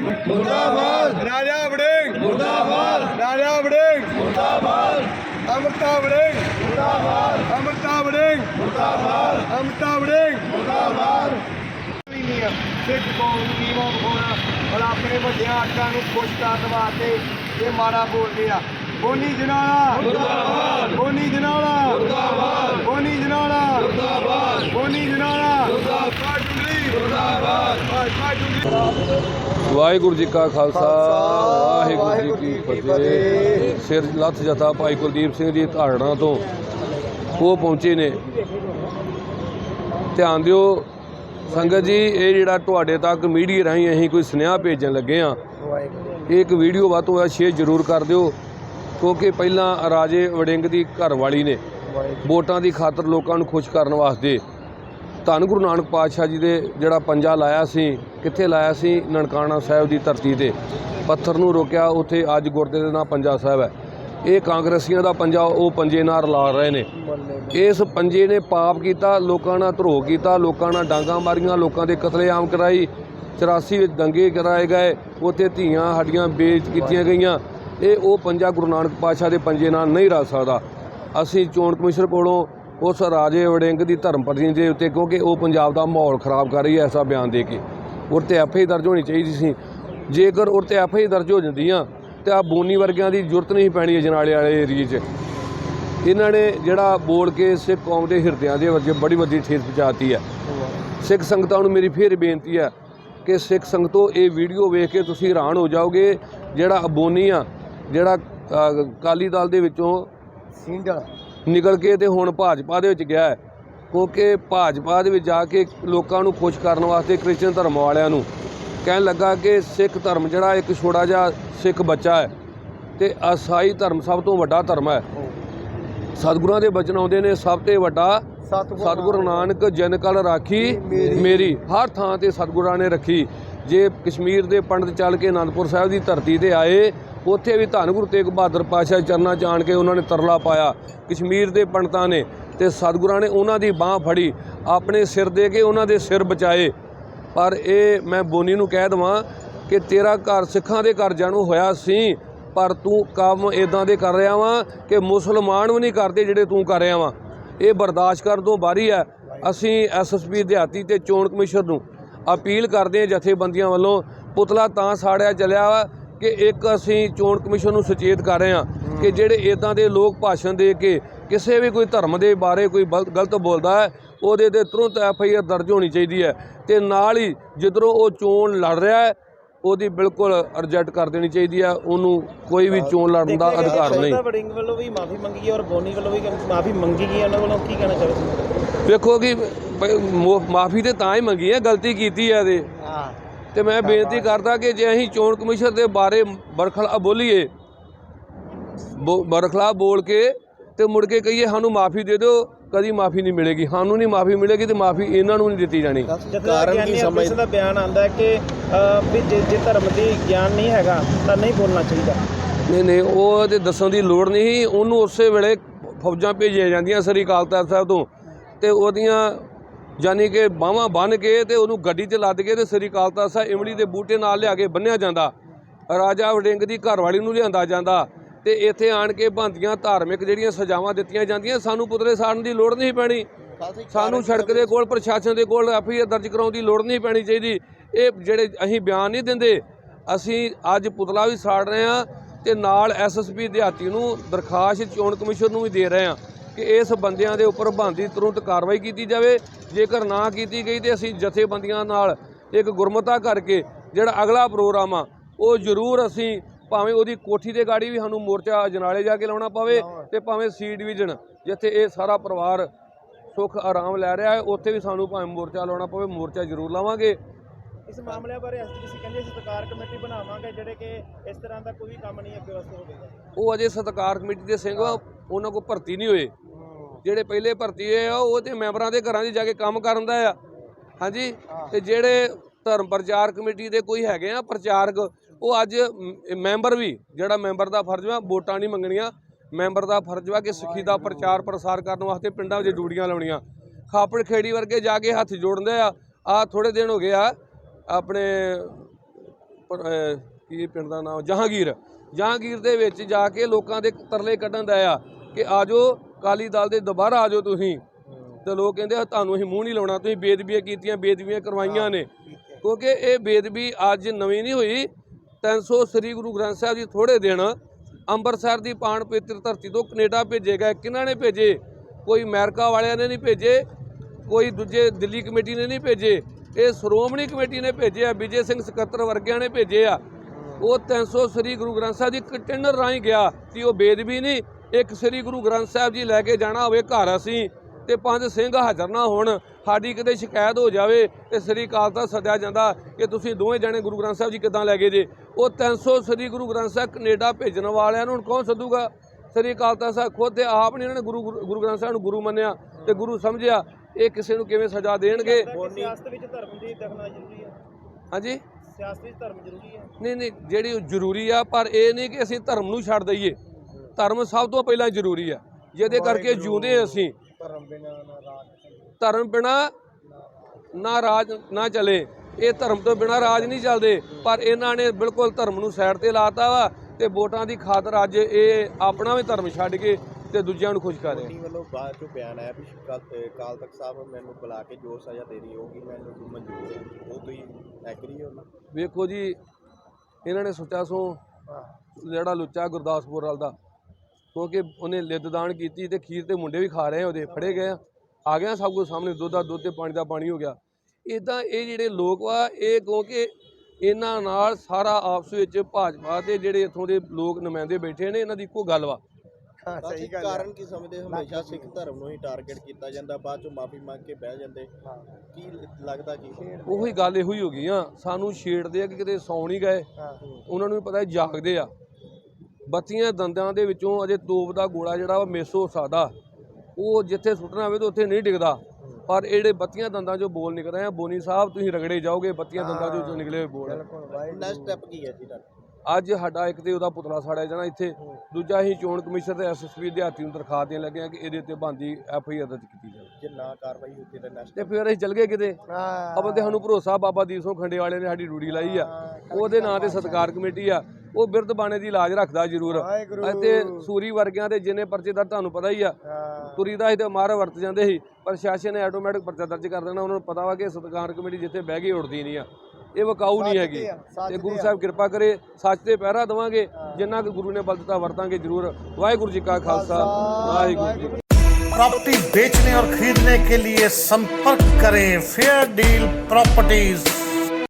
ਮੁਰਦਾਬਾਦ। ਰਾਜਾ ਵੜਿੰਗ। ਮੁਰਦਾਬਾਦ। ਰਾਜਾ ਵੜਿੰਗ। ਮੁਰਦਾਬਾਦ। ਅਮਰਤਾ ਵੜਿੰਗ। ਮੁਰਦਾਬਾਦ। ਅਮਰਤਾ ਵੜਿੰਗ। ਮੁਰਦਾਬਾਦ। ਅਮਰਤਾ ਵੜਿੰਗ। ਮੁਰਦਾਬਾਦ। ਸਿੱਖ ਕੌਮ ਨੂੰ ਨੀਵਾਂ ਵਿਖਾਉਣਾ ਔਰ ਆਪਣੇ ਵੱਡਿਆਂ ਆਟਾਂ ਨੂੰ ਖੁਸ਼ ਕਰਨ ਵਾਸਤੇ ਇਹ ਮਾੜਾ ਬੋਲਦੇ ਆ। ਬੋਨੀ ਜਨਾਲਾ। ਮੁਰਦਾਬਾਦ। ਬੋਨੀ ਜਨਾਲਾ। ਮੁਰਦਾਬਾਦ। ਬੋਨੀ ਜਨਾਲਾ। ਮੁਰਦਾਬਾਦ ਵਾਹਿਗੁਰੂ ਜੀ ਕਾ ਖਾਲਸਾ ਵਾਹਿਗੁਰੂ ਜੀ ਕੀ ਫਤਿਹ। ਸਿਰ ਲੱਥ ਜਥਾ ਭਾਈ ਕੁਲਦੀਪ ਸਿੰਘ ਜੀ ਧਾਰਣਾ ਤੋਂ। ਉਹ ਪਹੁੰਚੇ ਨੇ। ਧਿਆਨ ਦਿਓ ਸੰਗਤ ਜੀ ਇਹ ਜਿਹੜਾ ਤੁਹਾਡੇ ਤੱਕ ਮੀਡੀਆ ਰਾਹੀਂ ਅਸੀਂ ਕੋਈ ਸੁਨੇਹਾ ਭੇਜਣ ਲੱਗੇ ਆ ਇਹ ਇੱਕ ਵੀਡੀਓ ਵੱਧ ਤੋਂ ਵੱਧ ਸ਼ੇਅਰ ਜ਼ਰੂਰ ਕਰ ਦਿਓ ਕਿਉਂਕਿ ਪਹਿਲਾਂ ਰਾਜੇ ਵੜਿੰਗ ਦੀ ਘਰ ਵਾਲੀ ਨੇ। ਵੋਟਾਂ ਦੀ ਖਾਤਰ ਲੋਕਾਂ ਨੂੰ ਖੁਸ਼ ਕਰਨ ਵਾਸਤੇ ਧੰਨ ਗੁਰੂ ਨਾਨਕ ਪਾਤਸ਼ਾਹ ਜੀ ਦੇ ਜਿਹੜਾ ਪੰਜਾ ਲਾਇਆ ਸੀ, ਕਿੱਥੇ ਲਾਇਆ ਸੀ? ਨਨਕਾਣਾ ਸਾਹਿਬ ਦੀ ਧਰਤੀ ਤੇ। ਪੱਥਰ ਨੂੰ ਰੋਕਿਆ, ਉੱਥੇ ਅੱਜ ਗੁਰਦੇ ਦੇ ਨਾਂ ਪੰਜਾ ਸਾਹਿਬ ਹੈ। ਇਹ ਕਾਂਗਰਸੀਆਂ ਦਾ ਪੰਜਾ, ਉਹ ਪੰਜੇ ਨਾਲ ਲਾ ਰਹੇ ਨੇ। ਇਸ ਪੰਜੇ ਨੇ ਪਾਪ ਕੀਤਾ, ਲੋਕਾਂ ਨਾਲ ਧਰੋ ਕੀਤਾ, ਲੋਕਾਂ ਨਾਲ ਡਾਂਗਾ ਮਾਰੀਆਂ, ਲੋਕਾਂ ਦੇ ਕਤਲੇਆਮ ਕਰਾਈ 84 ਵਿੱਚ ਦੰਗੇ ਕਰਾਏ ਗਏ, ਉੱਥੇ ਧੀਆਂ ਹੱਡੀਆਂ ਵੇਚ ਕੀਤੀਆਂ ਗਈਆਂ। ਇਹ ਉਹ ਪੰਜਾ ਗੁਰੂ ਨਾਨਕ ਪਾਤਸ਼ਾਹ ਦੇ ਪੰਜੇ ਨਾਲ ਨਹੀਂ ਰਲ ਸਕਦਾ। ਅਸੀਂ ਚੋਣ ਕਮਿਸ਼ਨ ਕੋਲੋਂ ਉਸ ਰਾਜੇ ਵੜਿੰਗ ਦੀ ਧਰਮ ਪਤਨੀ ਦੇ ਉੱਤੇ ਕਿਉਂਕਿ ਉਹ ਪੰਜਾਬ ਦਾ ਮਾਹੌਲ ਖਰਾਬ ਕਰ ਰਹੀ ਹੈ ਐਸਾ ਬਿਆਨ ਦੇ ਕੇ। ਉਰ ਤੇ ਐਫਆਈ ਦਰਜ ਹੋਣੀ ਚਾਹੀਦੀ ਸੀ। ਜੇਕਰ ਉਰ ਤੇ ਐਫਆਈ ਦਰਜ ਹੋ ਜਾਂਦੀਆਂ ਤੇ ਆ ਬੋਨੀ ਵਰਗਿਆਂ ਦੀ ਜ਼ਰੂਰਤ ਨਹੀਂ ਪੈਣੀ ਅਜਨਾਲੇ ਵਾਲੇ ਏਰੀਏ 'ਚ। ਇਹਨਾਂ ਨੇ ਜਿਹੜਾ ਬੋਲ ਕੇ ਸਿੱਖ ਕੌਮ ਦੇ ਹਿਰਦਿਆਂ ਦੇ ਵਿੱਚ ਬੜੀ ਵੱਡੀ ਠੇਸ ਪਹੁੰਚਾਤੀ ਹੈ। ਸਿੱਖ ਸੰਗਤਾਂ ਨੂੰ ਮੇਰੀ ਫੇਰ ਬੇਨਤੀ ਹੈ ਕਿ ਸਿੱਖ ਸੰਗਤੋ ਇਹ ਵੀਡੀਓ ਵੇਖ ਕੇ ਤੁਸੀਂ ਹੈਰਾਨ ਹੋ ਜਾਓਗੇ ਜਿਹੜਾ ਅਬੋਨੀ ਆ ਜਿਹੜਾ ਅ, ਅਕਾਲੀ ਦਲ ਦੇ ਵਿੱਚੋਂ ਸਿੰਡਲ ਨਿਕਲ ਕੇ ਤੇ ਹੁਣ ਭਾਜਪਾ ਦੇ ਵਿੱਚ ਗਿਆ ਹੈ। ਕਿਉਂਕਿ ਭਾਜਪਾ ਦੇ ਵਿੱਚ ਜਾ ਕੇ ਲੋਕਾਂ ਨੂੰ ਖੁਸ਼ ਕਰਨ ਵਾਸਤੇ ਕ੍ਰਿਸਚਨ ਧਰਮ ਵਾਲਿਆਂ ਨੂੰ ਕਹਿਣ ਲੱਗਾ ਕਿ ਸਿੱਖ ਧਰਮ ਜਿਹੜਾ ਇੱਕ ਛੋਟਾ ਜਿਹਾ ਸਿੱਖ ਬੱਚਾ ਹੈ ਤੇ ਅਸਾਈ ਧਰਮ ਸਭ ਤੋਂ ਵੱਡਾ ਧਰਮ ਹੈ। ਸਤਿਗੁਰਾਂ ਦੇ ਬਚਨ ਆਉਂਦੇ ਨੇ ਸਭ ਤੋਂ ਵੱਡਾ ਸਤਿਗੁਰੂ ਨਾਨਕ। ਜਨ ਕਲ ਰਾਖੀ ਮੇਰੀ। ਹਰ ਥਾਂ ਤੇ ਸਤਿਗੁਰਾਂ ਨੇ ਰੱਖੀ। ਜੇ ਕਸ਼ਮੀਰ ਦੇ ਪੰਡਤ ਚੱਲ ਕੇ ਅਨੰਦਪੁਰ ਸਾਹਿਬ ਦੀ ਧਰਤੀ ਤੇ ਆਏ ਉੱਥੇ ਵੀ ਧੰਨ ਗੁਰੂ ਤੇਗ ਬਹਾਦਰ ਪਾਤਸ਼ਾਹ ਦੇ ਚਰਨਾਂ 'ਚ ਆਣ ਕੇ ਉਹਨਾਂ ਨੇ ਤਰਲਾ ਪਾਇਆ। ਕਸ਼ਮੀਰ ਦੇ ਪੰਡਤਾਂ ਨੇ ਤੇ ਸਤਿਗੁਰਾਂ ਨੇ ਉਹਨਾਂ ਦੀ ਬਾਹ ਫੜੀ, ਆਪਣੇ ਸਿਰ ਦੇ ਕੇ ਉਹਨਾਂ ਦੇ ਸਿਰ ਬਚਾਏ। ਪਰ ਇਹ ਮੈਂ ਬੋਨੀ ਨੂੰ ਕਹਿ ਦਵਾਂ ਕਿ ਤੇਰਾ ਘਰ ਸਿੱਖਾਂ ਦੇ ਘਰ ਜਾਣੂ ਹੋਇਆ ਸੀ, ਪਰ ਤੂੰ ਕੰਮ ਇਦਾਂ ਦੇ ਕਰ ਰਿਹਾ ਵਾਂ ਕਿ ਮੁਸਲਮਾਨ ਵੀ ਨਹੀਂ ਕਰਦੇ ਜਿਹੜੇ ਤੂੰ ਕਰ ਰਿਹਾ ਵਾਂ। ਇਹ ਬਰਦਾਸ਼ਤ ਕਰਨ ਤੋਂ ਬਾਹਰੀ ਹੈ। ਅਸੀਂ ਐਸਐਸਪੀ ਦਿਹਾਤੀ ਤੇ ਚੋਣ ਕਮਿਸ਼ਨ ਨੂੰ ਅਪੀਲ ਕਰਦੇ ਹਾਂ ਜਥੇਬੰਦੀਆਂ ਵੱਲੋਂ, ਪੁਤਲਾ ਤਾਂ ਸਾੜਿਆ ਚਲਿਆ ਵਾ ਕਿ ਇੱਕ ਅਸੀਂ ਚੋਣ ਕਮਿਸ਼ਨ ਨੂੰ ਸੁਚੇਤ ਕਰ ਰਹੇ ਹਾਂ ਕਿ ਜਿਹੜੇ ਇਦਾਂ ਦੇ ਲੋਕ ਭਾਸ਼ਣ ਦੇ ਕੇ ਕਿਸੇ ਵੀ ਕੋਈ ਧਰਮ ਦੇ ਬਾਰੇ ਕੋਈ ਗਲਤ ਬੋਲਦਾ ਹੈ ਉਹਦੇ ਤੇ ਤੁਰੰਤ ਐਫ ਆਈ ਆਰ ਦਰਜ ਹੋਣੀ ਚਾਹੀਦੀ ਹੈ ਤੇ ਨਾਲ ਹੀ ਜਿੱਧਰੋਂ ਉਹ ਚੋਣ ਲੜ ਰਿਹਾ ਹੈ ਉਹਦੀ ਬਿਲਕੁਲ ਰਿਜੈਕਟ ਕਰ ਦੇਣੀ ਚਾਹੀਦੀ ਹੈ ਉਹਨੂੰ ਕੋਈ ਵੀ ਚੋਣ ਲੜਨ ਦਾ ਅਧਿਕਾਰ ਨਹੀਂ। ਵੜਿੰਗ ਵੱਲੋਂ ਵੀ ਮਾਫੀ ਮੰਗੀ ਹੈ ਔਰ ਬੋਨੀ ਵੱਲੋਂ ਵੀ ਮਾਫੀ ਮੰਗੀ ਗਈ ਹੈ ਉਹਨਾਂ ਵੱਲੋਂ ਕੀ ਕਹਿਣਾ ਚਾਹੋਗੇ? ਵੇਖੋ ਕਿ ਮਾਫੀ ਤੇ ਤਾਂ ਹੀ ਮੰਗੀ ਹੈ ਗਲਤੀ ਕੀਤੀ ਹੈ ਇਹਦੇ ਤੇ ਮੈਂ ਬੇਨਤੀ ਕਰਦਾ ਕਿ ਜੇ ਅਸੀਂ ਚੋਣ ਕਮਿਸ਼ਨ ਦੇ ਬਾਰੇ ਬਰਖਲਾ ਬੋਲੀਏ ਬਰਖਲਾ ਬੋਲ ਕੇ ਤੇ ਮੁੜ ਕੇ ਕਹੀਏ ਸਾਨੂੰ ਮਾਫੀ ਦੇ ਦਿਓ ਕਦੀ ਮਾਫੀ ਨਹੀਂ ਮਿਲੇਗੀ। ਸਾਨੂੰ ਨਹੀਂ ਮਾਫੀ ਮਿਲੇਗੀ ਤੇ ਮਾਫੀ ਇਹਨਾਂ ਨੂੰ ਨਹੀਂ ਦਿੱਤੀ ਜਾਣੀ। ਕਾਰਨ ਕੀ ਸਮਝ ਦਾ ਬਿਆਨ ਆਂਦਾ ਹੈ ਕਿ ਵੀ ਜੇ ਜੇ ਧਰਮ ਦੀ ਗਿਆਨ ਨਹੀਂ ਹੈਗਾ ਤਾਂ ਨਹੀਂ ਬੋਲਣਾ ਚਾਹੀਦਾ। ਨਹੀਂ ਨਹੀਂ ਉਹ ਤੇ ਦੱਸਣ ਦੀ ਲੋੜ ਨਹੀਂ। ਉਹਨੂੰ ਉਸੇ ਵੇਲੇ ਫੌਜਾਂ ਭੇਜੀਆਂ ਜਾਂਦੀਆਂ ਸ੍ਰੀ ਅਕਾਲ ਤਖਤ ਸਾਹਿਬ ਤੋਂ। ਤੇ ਉਹਦੀਆਂ ਯਾਨੀ ਕਿ ਬਾਹਾਂ ਬੰਨ ਕੇ ਤੇ ਉਹਨੂੰ ਗੱਡੀ 'ਚ ਲੱਦ ਕੇ ਤੇ ਸ੍ਰੀ ਅਕਾਲ ਤਖਤ ਸਾਹਿਬ ਇਮਲੀ ਦੇ ਬੂਟੇ ਨਾਲ ਲਿਆ ਕੇ ਬੰਨਿਆ ਜਾਂਦਾ। ਰਾਜਾ ਵੜਿੰਗ ਦੀ ਘਰਵਾਲੀ ਨੂੰ ਲਿਆਂਦਾ ਜਾਂਦਾ ਤੇ ਇੱਥੇ ਆਣ ਕੇ ਬੰਦੀਆਂ ਧਾਰਮਿਕ ਜਿਹੜੀਆਂ ਸਜ਼ਾਵਾਂ ਦਿੱਤੀਆਂ ਜਾਂਦੀਆਂ, ਸਾਨੂੰ ਪੁਤਲੇ ਸਾੜਨ ਦੀ ਲੋੜ ਨਹੀਂ ਪੈਣੀ। ਸਾਨੂੰ ਸੜਕ ਦੇ ਕੋਲ, ਪ੍ਰਸ਼ਾਸਨ ਦੇ ਕੋਲ ਐਫਆਈਆਰ ਦਰਜ ਕਰਾਉਣ ਦੀ ਲੋੜ ਨਹੀਂ ਪੈਣੀ ਚਾਹੀਦੀ। ਇਹ ਜਿਹੜੇ ਅਸੀਂ ਬਿਆਨ ਨਹੀਂ ਦਿੰਦੇ, ਅਸੀਂ ਅੱਜ ਪੁਤਲਾ ਵੀ ਸਾੜ ਰਹੇ ਹਾਂ ਤੇ ਨਾਲ ਐਸਐਸਪੀ ਦਿਹਾਤੀ ਨੂੰ ਦਰਖਾਸਤ ਚੋਣ ਕਮਿਸ਼ਨ ਨੂੰ ਵੀ ਦੇ ਰਹੇ ਹਾਂ। ਕਿ ਇਸ ਬੰਦਿਆਂ ਦੇ ਉੱਪਰ ਬੰਦੀ ਤੁਰੰਤ ਕਾਰਵਾਈ ਕੀਤੀ ਜਾਵੇ। ਜੇਕਰ ਨਾ ਕੀਤੀ ਗਈ ਤੇ ਅਸੀਂ ਜਥੇਬੰਦੀਆਂ ਨਾਲ ਇੱਕ ਗੁਰਮਤਾ ਕਰਕੇ ਜਿਹੜਾ ਅਗਲਾ ਪ੍ਰੋਗਰਾਮ ਆ ਉਹ ਜ਼ਰੂਰ ਅਸੀਂ ਭਾਵੇਂ ਉਹਦੀ ਕੋਠੀ ਦੇ ਗਾੜੀ ਵੀ ਸਾਨੂੰ ਮੋਰਚਾ ਜਨਾਲੇ ਜਾ ਕੇ ਲਾਉਣਾ ਪਵੇ ਤੇ ਭਾਵੇਂ ਸੀ ਡਿਵੀਜ਼ਨ ਜਿੱਥੇ ਇਹ ਸਾਰਾ ਪਰਿਵਾਰ ਸੁੱਖ ਆਰਾਮ ਲੈ ਰਿਹਾ ਹੈ ਉੱਥੇ ਵੀ ਸਾਨੂੰ ਭਾਵੇਂ ਮੋਰਚਾ ਲਾਉਣਾ ਪਵੇ ਮੋਰਚਾ ਜ਼ਰੂਰ ਲਾਵਾਂਗੇ। ਇਸ ਮਾਮਲੇ ਬਾਰੇ ਐਸਜੀਸੀ ਕਹਿੰਦੇ ਅਸੀਂ ਸਰਕਾਰ ਕਮੇਟੀ ਬਣਾਵਾਂਗੇ ਜਿਹੜੇ ਕਿ ਇਸ ਤਰ੍ਹਾਂ ਦਾ ਕੋਈ ਕੰਮ ਨਹੀਂ ਅੱਗੇ ਵਾਸਤੇ ਹੋਵੇਗਾ। ਉਹ ਅਜੇ ਸਤਕਾਰ ਕਮੇਟੀ ਦੇ ਸਿੰਘ ਉਹਨਾਂ ਕੋਲ ਭਰਤੀ ਨਹੀਂ ਹੋਏ। ਜਿਹੜੇ ਪਹਿਲੇ ਭਰਤੀ ਹੋਏ ਆ ਉਹ ਤੇ ਮੈਂਬਰਾਂ ਦੇ ਘਰਾਂ 'ਚ ਜਾ ਕੇ ਕੰਮ ਕਰਨ ਦਾ ਆ। ਹਾਂਜੀ? ਤੇ ਜਿਹੜੇ ਧਰਮ ਪ੍ਰਚਾਰ ਕਮੇਟੀ ਦੇ ਕੋਈ ਹੈਗੇ ਆ ਪ੍ਰਚਾਰਕ ਉਹ ਅੱਜ ਮੈਂਬਰ ਵੀ ਜਿਹੜਾ ਮੈਂਬਰ ਦਾ ਫਰਜ਼ ਵਾ ਵੋਟਾਂ ਨਹੀਂ ਮੰਗਣੀਆਂ। ਮੈਂਬਰ ਦਾ ਫਰਜ਼ ਵਾ ਕਿ ਸਿੱਖੀ ਦਾ ਪ੍ਰਚਾਰ ਪ੍ਰਸਾਰ ਕਰਨ ਵਾਸਤੇ ਪਿੰਡਾਂ ਵਿੱਚ ਡਿਊਟੀਆਂ ਲਾਉਣੀਆਂ। ਖਾਪੜ ਖੇੜੀ ਵਰਗੇ ਜਾ ਕੇ ਹੱਥ ਜੋੜਦੇ ਆ। ਆ ਥੋੜੇ ਦਿਨ ਹੋ ਗਏ ਆ ਆਪਣੇ ਕੀ ਪਿੰਡ ਦਾ ਨਾਮ? ਜਹਾਂਗੀਰ। ਜਹਾਂਗੀਰ ਦੇ ਵਿੱਚ ਜਾ ਕੇ ਲੋਕਾਂ ਦੇ ਤਰਲੇ ਕੱਢਣ ਦਾ ਆ ਕਿ ਆਜੋ ਕਾਲੀ ਦਲ ਦੇ ਦੁਬਾਰਾ ਆਜੋ ਤੁਸੀਂ। ਤੇ ਲੋਕ ਕਹਿੰਦੇ ਆ ਤੁਹਾਨੂੰ ਅਸੀਂ ਮੂੰਹ ਨਹੀਂ ਲਾਉਣਾ। ਤੁਸੀਂ ਬੇਦਬੀਆਂ ਕੀਤੀਆਂ ਬੇਦਬੀਆਂ ਕਰਵਾਈਆਂ ਨੇ। ਕਿਉਂਕਿ ਇਹ ਬੇਦਬੀ ਅੱਜ ਨਵੀਂ ਨਹੀਂ ਹੋਈ। 300 ਸ੍ਰੀ ਗੁਰੂ ਗ੍ਰੰਥ ਸਾਹਿਬ ਜੀ ਥੋੜੇ ਦਿਨ ਅੰਮ੍ਰਿਤਸਰ ਦੀ ਪਾਣ ਪਵਿੱਤਰ ਧਰਤੀ ਤੋਂ ਕੈਨੇਡਾ ਭੇਜੇ ਗਏ। ਕਿਹਨਾਂ ਨੇ ਭੇਜੇ? ਕੋਈ ਅਮਰੀਕਾ ਵਾਲਿਆਂ ਨੇ ਨਹੀਂ ਭੇਜੇ। ਕੋਈ ਦੂਜੇ ਦਿੱਲੀ ਕਮੇਟੀ ਨੇ ਨਹੀਂ ਭੇਜੇ। ਇਹ ਸ਼੍ਰੋਮਣੀ ਕਮੇਟੀ ਨੇ ਭੇਜੇ ਆ ਵਿਜੇ ਸਿੰਘ ਸਕੱਤਰ ਵਰਗਿਆਂ ਨੇ ਭੇਜੇ ਆ। ਉਹ 300 ਸ੍ਰੀ ਗੁਰੂ ਗ੍ਰੰਥ ਸਾਹਿਬ ਦੀ ਕੰਟੇਨਰ ਰਾਹੀਂ ਗਿਆ ਕਿ ਉਹ ਬੇਦਬੀ ਨਹੀਂ। ਇੱਕ ਸ੍ਰੀ ਗੁਰੂ ਗ੍ਰੰਥ ਸਾਹਿਬ ਜੀ ਲੈ ਕੇ ਜਾਣਾ ਹੋਵੇ ਘਰ ਅਸੀਂ ਤੇ ਪੰਜ ਸਿੰਘ ਹਾਜ਼ਰ ਨਾ ਹੋਣ ਸਾਡੀ ਕਿਤੇ ਸ਼ਿਕਾਇਤ ਹੋ ਜਾਵੇ ਤੇ ਸ੍ਰੀ ਅਕਾਲ ਤਖਤ ਸੱਦਿਆ ਜਾਂਦਾ ਕਿ ਤੁਸੀਂ ਦੋਵੇਂ ਜਣੇ ਗੁਰੂ ਗ੍ਰੰਥ ਸਾਹਿਬ ਜੀ ਕਿੱਦਾਂ ਲੈ ਗਏ ਜੇ। ਉਹ 300 ਸ੍ਰੀ ਗੁਰੂ ਗ੍ਰੰਥ ਸਾਹਿਬ ਕੈਨੇਡਾ ਭੇਜਣ ਵਾਲਿਆਂ ਨੂੰ ਕੌਣ ਸੱਦੂਗਾ? ਸ੍ਰੀ ਅਕਾਲ ਤਖਤ ਸਾਹਿਬ ਖੁਦ ਤੇ ਆਪ ਨਹੀਂ ਇਹਨਾਂ ਨੇ ਗੁਰੂ ਗੁਰੂ ਗ੍ਰੰਥ ਸਾਹਿਬ ਨੂੰ ਗੁਰੂ ਮੰਨਿਆ ਤੇ ਗੁਰੂ ਸਮਝਿਆ ਇਹ ਕਿਸੇ ਨੂੰ ਕਿਵੇਂ ਸਜ਼ਾ ਦੇਣਗੇ? ਸਿਆਸਤ ਵਿੱਚ ਧਰਮ ਦੀ ਦਖਨਾ ਜ਼ਰੂਰੀ ਹੈ। ਹਾਂਜੀ? ਸਿਆਸਤ ਵਿੱਚ ਧਰਮ ਜ਼ਰੂਰੀ ਹੈ। ਨਹੀਂ ਨਹੀਂ ਜਿਹੜੀ ਜ਼ਰੂਰੀ ਆ ਪਰ ਇਹ ਨਹੀਂ ਕਿ ਅਸੀਂ ਧਰਮ ਨੂੰ ਛੱਡ ਦਈਏ। ਧਰਮ ਸਭ ਤੋਂ ਪਹਿਲਾਂ ਜ਼ਰੂਰੀ ਆ। ਜਿਹਦੇ ਕਰਕੇ ਜਿਉਂਦੇ ਹਾਂ ਅਸੀਂ। ਧਰਮ ਬਿਨਾਂ ਨਾ ਰਾਜ ਧਰਮ ਬਿਨਾ ਨਾ ਰਾਜ ਨਾ ਚਲੇ। ਇਹ ਧਰਮ ਤੋਂ ਬਿਨਾ ਰਾਜ ਨਹੀਂ ਚੱਲਦੇ। ਪਰ ਇਹਨਾਂ ਨੇ ਬਿਲਕੁਲ ਧਰਮ ਨੂੰ ਸਾਈਡ ਤੇ ਲਾਤਾ ਵਾ ਤੇ ਵੋਟਾਂ ਦੀ ਖਾਤਰ ਅੱਜ ਇਹ ਆਪਣਾ ਵੀ ਧਰਮ ਛੱਡ ਕੇ ਤੇ ਦੂਜਿਆਂ ਨੂੰ ਖੁਸ਼ ਕਰ ਰਹੇ ਪਾਰਟੀ ਵੱਲੋਂ ਬਾਅਦ ਚੋਂ ਬਿਆਨ ਆਇਆ ਵੀ ਕਾਲ ਕਾਲ ਤਖਤ ਸਾਹਿਬ ਮੈਨੂੰ ਬੁਲਾ ਕੇ ਜੋ ਸਜ਼ਾ ਦੇਣੀ ਹੋਗੀ ਮੈਨੂੰ ਮਨਜ਼ੂਰ ਹੈ ਉਹ ਤੁਸੀਂ ਐਗਰੀ ਹੋ ਨਾ ਵੇਖੋ ਜੀ ਇਹਨਾਂ ਨੇ ਸੋਚਿਆ ਸੋ ਜਿਹੜਾ ਲੁੱਚਾ ਗੁਰਦਾਸਪੁਰ ਵਾਲ ਦਾ। ਕਿਉਂਕਿ ਉਹਨੇ ਲਿੱਦਦਾਨ ਕੀਤੀ ਤੇ ਖੀਰ ਤੇ ਮੁੰਡੇ ਵੀ ਖਾ ਰਹੇ ਉਹਦੇ ਫੜੇ ਗਏ ਆ। ਗਿਆ ਸਭ ਕੁਝ ਸਾਹਮਣੇ ਦੁੱਧ ਦਾ ਦੁੱਧ ਤੇ ਪਾਣੀ ਦਾ ਪਾਣੀ ਹੋ ਗਿਆ। ਇਦਾਂ ਇਹ ਜਿਹੜੇ ਲੋਕ ਵਾ ਇਹ ਕਿਉਂਕਿ ਇਹਨਾਂ ਨਾਲ ਸਾਰਾ ਆਪਸ ਵਿੱਚ ਭਾਜਪਾ ਦੇ ਜਿਹੜੇ ਇੱਥੋਂ ਦੇ ਲੋਕ ਨੁਮਾਇੰਦੇ ਬੈਠੇ ਨੇ ਇਹਨਾਂ ਦੀ ਇੱਕੋ ਗੱਲ ਵਾ। ਸਹੀ ਗੱਲ ਕਾਰਨ ਕੀ ਸਮਝਦੇ? ਹਮੇਸ਼ਾ ਸਿੱਖ ਧਰਮ ਨੂੰ ਹੀ ਟਾਰਗੇਟ ਕੀਤਾ ਜਾਂਦਾ ਬਾਅਦ ਚੋਂ ਮਾਫੀ ਮੰਗ ਕੇ ਬਹਿ ਜਾਂਦੇ। ਕੀ ਲੱਗਦਾ ਕੀ? ਉਹੀ ਗੱਲ ਇਹੋ ਹੀ ਹੋ ਗਈ ਆ ਸਾਨੂੰ ਛੇੜਦੇ ਆ ਕਿ ਕਿਤੇ ਸੌਂ ਨਹੀਂ ਗਏ। ਉਹਨਾਂ ਨੂੰ ਵੀ ਪਤਾ ਹੈ ਜਾਗਦੇ ਆ। ਬੱਤੀਆਂ ਦੰਦਾਂ ਦੇ ਵਿੱਚੋਂ ਅਜੇ ਤੋਪ ਦਾ ਗੋਲਾ ਜਿਹੜਾ ਵਾ ਮਿਸ ਹੋ ਸਕਦਾ ਉਹ ਜਿੱਥੇ ਸੁੱਟਣਾ ਹੋਵੇ ਤਾਂ ਉੱਥੇ ਨਹੀਂ ਡਿੱਗਦਾ। ਪਰ ਜਿਹੜੇ ਬੱਤੀਆਂ ਦੰਦਾਂ 'ਚੋਂ ਬੋਲ ਨਿਕਲ ਰਹੇ ਆ ਬੋਨੀ ਸਾਹਿਬ ਤੁਸੀਂ ਰਗੜੇ ਜਾਓਗੇ ਬੱਤੀਆਂ ਦੰਦਾਂ 'ਚੋਂ ਜੋ ਨਿਕਲੇ ਹੋਏ ਬੋਲ ਸਟੈਪ ਕੀ ਹੈ ਜੀ ਤੁਹਾਡਾ? ਅੱਜ ਸਾਡਾ ਇੱਕ ਤੇ ਉਹਦਾ ਪੁਤਲਾ ਸਾੜਿਆ ਜਾਣਾ ਇੱਥੇ। ਦੂਜਾ ਅਸੀਂ ਚੋਣ ਕਮਿਸ਼ਨ ਤੇ ਐਸਐਸਪੀ ਵਿਦਿਆਰਥੀ ਨੂੰ ਦਰਖਾਸਤ ਦੇਣ ਲੱਗੇ ਆ ਕਿ ਇਹਦੇ ਉੱਤੇ ਬੰਦੀ ਐਫ ਆਈ ਆਰ ਦਰਜ ਕੀਤੀ ਜਾਵੇ। ਜੇ ਨਾ ਕਾਰਵਾਈ ਹੁੰਦੀ ਤਾਂ ਨੈਕਸਟ ਤੇ ਫਿਰ ਅਸੀਂ ਚੱਲ ਗਏ ਕਿਤੇ। ਅਬਲ ਤੇ ਸਾਨੂੰ ਭਰੋਸਾ ਬਾਬਾ ਦੀਪ ਸਿੰਘ ਖੰਡੇ ਵਾਲੇ ਨੇ ਸਾਡੀ ਡਿਊਟੀ ਲਾਈ ਆ। ਉਹਦੇ ਨਾਂ ਤੇ ਸਤਕਾਰ ਕਮੇਟੀ ਆ। ਉਹ ਬਿਰਧ ਬਾਣੇ ਦੀ ਲਾਜ ਰੱਖਦਾ ਜ਼ਰੂਰ ਵਾਹਿਗੁਰੂ। ਅਤੇ ਸੂਰੀ ਵਰਗਿਆਂ ਦੇ ਜਿੰਨੇ ਪਰਚੇ ਦਾ ਤੁਹਾਨੂੰ ਪਤਾ ਹੀ ਆ ਹਾਂ ਤੁਰੀ ਦਾ ਸੀ ਤੇ ਮਾਰ ਵਰਤ ਜਾਂਦੇ ਸੀ ਪ੍ਰਸ਼ਾਸਨ ਨੇ ਆਟੋਮੈਟਿਕ ਪਰਚਾ ਦਰਜ ਕਰ ਦੇਣਾ ਉਹਨਾਂ ਨੂੰ ਪਤਾ ਵਾ ਕਿ ਸਤਕਾਰ ਕਮੇਟੀ ਜਿੱਥੇ ਬਹਿ ਗਈ ਉੜਦੀ ਨਹੀਂ ਆ ਇਹ ਵਕਾਊ ਨਹੀਂ ਹੈਗੀ ਤੇ ਆ, ਸੱਚ ਤੇ ਗੁਰੂ ਤੇ ਆ। ਸਾਹਿਬ ਕਿਰਪਾ ਕਰੇ ਸੱਚ ਤੇ ਪਹਿਰਾ ਦੇਵਾਂਗੇ ਜਿੰਨਾ ਕੁ ਗੁਰੂ ਨੇ ਬਲ ਦਿੱਤਾ ਵਰਤਾਂਗੇ ਜ਼ਰੂਰ ਵਾਹਿਗੁਰੂ ਜੀ ਕਾ ਖਾਲਸਾ ਵਾਹਿਗੁਰੂ ਜੀ ਕੀ ਫਤਿਹ। प्रॉपर्टी बेचने और खरीदने के लिए संपर्क करें फेयर डील प्रॉपर्टीज